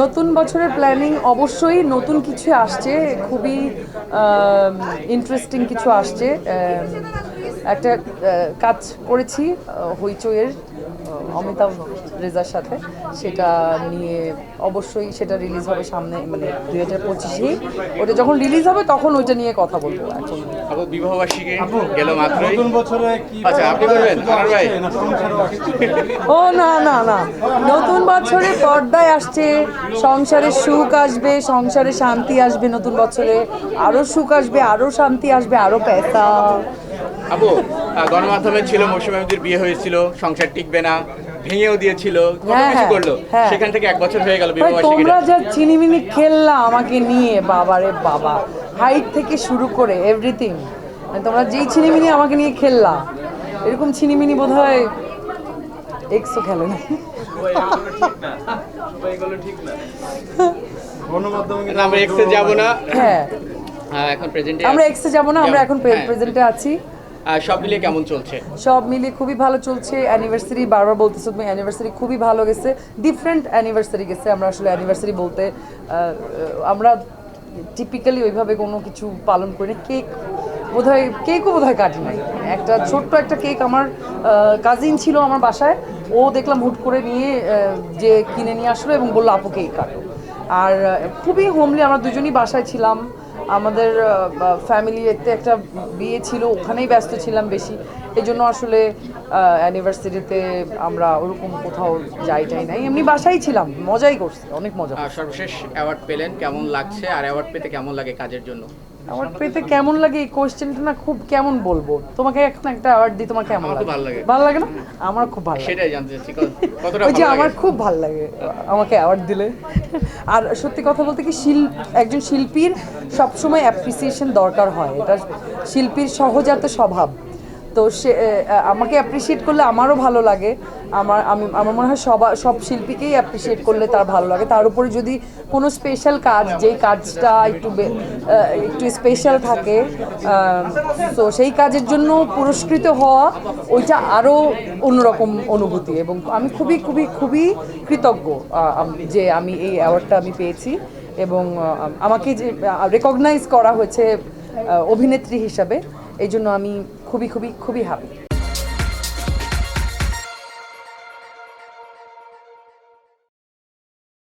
নতুন বছরের প্ল্যানিং অবশ্যই নতুন কিছু আসছে, খুবই ইন্টারেস্টিং কিছু আসছে। একটা কাজ করেছি হইচইয়ের অমিতাভ রেজার সাথে। সেটা নিয়ে অবশ্যই সেটা রিলিজ হবে সামনে মানে দুই হাজার পঁচিশেই ওটা যখন রিলিজ হবে তখন ওইটা নিয়ে কথা বলব এখন। আপু বিবাহবার্ষিকী গেল মাত্রই। নতুন বছরে কি আচ্ছা, আপনি বলবেন, ভাই? ও না না না। নতুন বছরে পর্দায় আসছে সংসারে সুখ আসবে সংসারে শান্তি আসবে নতুন বছরে। আরও সুখ আসবে আরও শান্তি আসবে আরও পেশা আপু আহ, গণমাধ্যমে ছিল মৌসুমী আহমেদের বিয়ে হয়েছিল সংসার টিকবে না ভেঙেও দিয়েছিল হ্যাঁ, কিছু হ্যাঁ, করল? হ্যাঁ। সেখান থেকে এক বছর হয়ে গেল তোমরা যা চিনিমিনি খেললা আমাকে নিয়ে বাবারে বাবা। হাইট থেকে শুরু করে এভরিথিং তোমরা যেই চিনিমিনি আমাকে নিয়ে খেললা এরকম চিনিমিনি বোধ হয় এক্সও খেলে না। না, আমরা এক্সে যাব না। হ্যাঁ। এখন প্রেজেন্টে আমরা এক্সে যাব না আমরা এখন। প্রেজেন্টে আছি। সব মিলিয়ে কেমন চলছে? সব মিলিয়ে খুবই ভালো চলছে। অ্যানিভার্সারি বারবার বলতেছো তুমি অ্যানিভার্সারি খুবই ভালো গেছে। ডিফারেন্ট অ্যানিভার্সারি গেছে আমরা আসলে অ্যানিভার্সারি বলতে আমরা টিপিক্যালি ওইভাবে কোনো কিছু পালন করি না। কেক বোধহয় কেকও বোধহয় কাটি নাই। একটা ছোট্ট একটা কেক আমার কাজিন ছিল আমার বাসায়। ও দেখলাম হুট করে নিয়ে যে কিনে নিয়ে আসলো এবং বলল, আপু কেক কাটো। আর খুবই হোমলি আমরা দুজনই বাসায় ছিলাম। আমাদের ফ্যামিলিতে একটা বিয়ে ছিল ওখানেই ব্যস্ত ছিলাম বেশি। এই জন্য আসলে অ্যানিভার্সারিতে আমরা ওরকম কোথাও যাই টাই নাই। এমনি বাসায় ছিলাম মজাই করছি অনেক মজা সর্বশেষ অ্যাওয়ার্ড পেলেন কেমন লাগছে? আর অ্যাওয়ার্ড পেতে কেমন লাগে কাজের জন্য? আমার পেতে কেমন লাগে এই কোয়েশ্চেনটা না খুব কেমন বলব? তোমাকে এখন একটা অ্যাওয়ার্ড দিই তোমার কেমন লাগে? ভালো লাগে। ভালো লাগে না? আমার খুব ভালো লাগে। সেটাই জানতে চাচ্ছি কতটা ওই যে আমার খুব ভালো লাগে। আমাকে অ্যাওয়ার্ড দিলে। আর সত্যি কথা বলতে কি শিল একজন শিল্পীর সবসময় অ্যাপ্রিসিয়েশন দরকার হয়। এটা শিল্পীর সহজাত স্বভাব। তো সে আমাকে অ্যাপ্রিসিয়েট করলে আমারও ভালো লাগে। আমার, আমি, আমার মনে হয় সবা, সব শিল্পীকেই অ্যাপ্রিসিয়েট করলে তার ভালো লাগে। তার উপরে যদি কোনো স্পেশাল কাজ, যেই কাজটা একটু একটু স্পেশাল থাকে তো সেই কাজের জন্য পুরস্কৃত হওয়া, ওইটা আরও অন্যরকম অনুভূতি এবং আমি খুবই খুবই খুবই কৃতজ্ঞ যে আমি এই অ্যাওয়ার্ডটা আমি পেয়েছি এবং আমাকে যে রেকগনাইজ করা হয়েছে অভিনেত্রী হিসাবে, এই জন্য আমি খুবই খুবই খুবই হ্যাপি